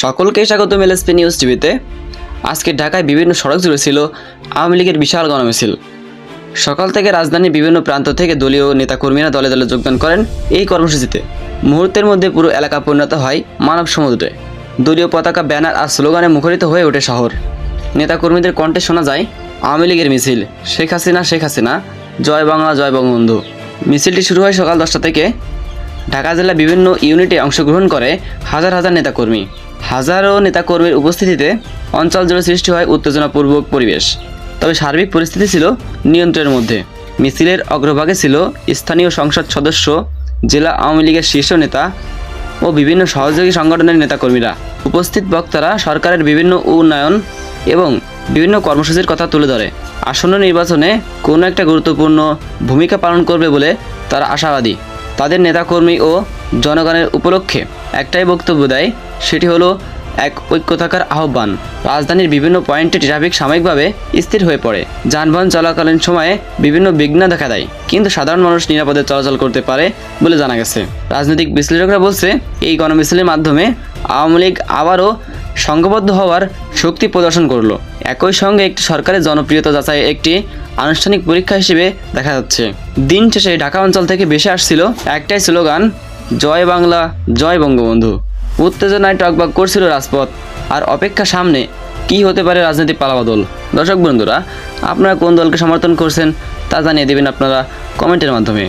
সকলকে স্বাগত LSP news টিভিতে। আজকে ঢাকায় বিভিন্ন সড়ক জুড়ে ছিল আওয়ামী লীগের বিশাল গণমিছিল। সকাল থেকে রাজধানীর বিভিন্ন প্রান্ত থেকে দলীয় নেতাকর্মীরা দলে দলে যোগদান করেন এই কর্মসূচিতে। মুহূর্তের মধ্যে পুরো এলাকা পরিণত হয় মানব সমুদ্রে। দলীয় পতাকা, ব্যানার আর স্লোগানে মুখরিত হয়ে ওঠে শহর। নেতাকর্মীদের কণ্ঠে শোনা যায়, আওয়ামী লীগের মিছিল। শেখ হাসিনা শেখ হাসিনা, জয় বাংলা, জয় বঙ্গবন্ধু। মিছিলটি শুরু হয় সকাল দশটা থেকে। ঢাকা জেলার বিভিন্ন ইউনিটে অংশগ্রহণ করে হাজার হাজার নেতাকর্মী। হাজারো নেতাকর্মীর উপস্থিতিতে অঞ্চল জুড়ে সৃষ্টি হয় উত্তেজনাপূর্বক পরিবেশ। তবে সার্বিক পরিস্থিতি ছিল নিয়ন্ত্রণের মধ্যে। মিছিলের অগ্রভাগে ছিল স্থানীয় সংসদ সদস্য, জেলা আওয়ামী লীগের শীর্ষ নেতা ও বিভিন্ন সহযোগী সংগঠনের নেতাকর্মীরা। উপস্থিত বক্তারা সরকারের বিভিন্ন উন্নয়ন এবং বিভিন্ন কর্মসূচির কথা তুলে ধরে। আসন্ন নির্বাচনে কোনো একটা গুরুত্বপূর্ণ ভূমিকা পালন করবে বলে তারা আশাবাদী। তাদের নেতাকর্মী ও জনগণের উপলক্ষে একটাই বক্তব্য দেয় সেটি হলো এক ঐক্য থাকার আহ্বান। রাজধানীর বিভিন্ন পয়েন্টে ট্রাফিক সাময়িকভাবে স্থির হয়ে পড়ে। যানবাহন চলাকালীন সময়ে বিভিন্ন বিঘ্ন দেখা দেয়, কিন্তু সাধারণ মানুষ নিরাপদে চলাচল করতে পারে বলে জানা গেছে। রাজনৈতিক বিশ্লেষকরা বলছে, এই গণমিছিলের মাধ্যমে আওয়ামী লীগ আবারও সংঘবদ্ধ হওয়ার শক্তি প্রদর্শন করল। একই সঙ্গে একটি সরকারের জনপ্রিয়তা যাচাই একটি আনুষ্ঠানিক পরীক্ষা হিসেবে দেখা যাচ্ছে। দিন শেষে ঢাকা অঞ্চল থেকে বেশি আসছিল একটাই স্লোগান, জয় বাংলা, জয় বঙ্গবন্ধু। উত্তেজনায় টকবাক করছিল রাজপথ। আর অপেক্ষা সামনে, কি হতে পারে রাজনৈতিক পালাবদল দর্শক বন্ধুরা, আপনারা কোন দলকে সমর্থন করছেন তা জানিয়ে দেবেন আপনারা কমেন্টের মাধ্যমে।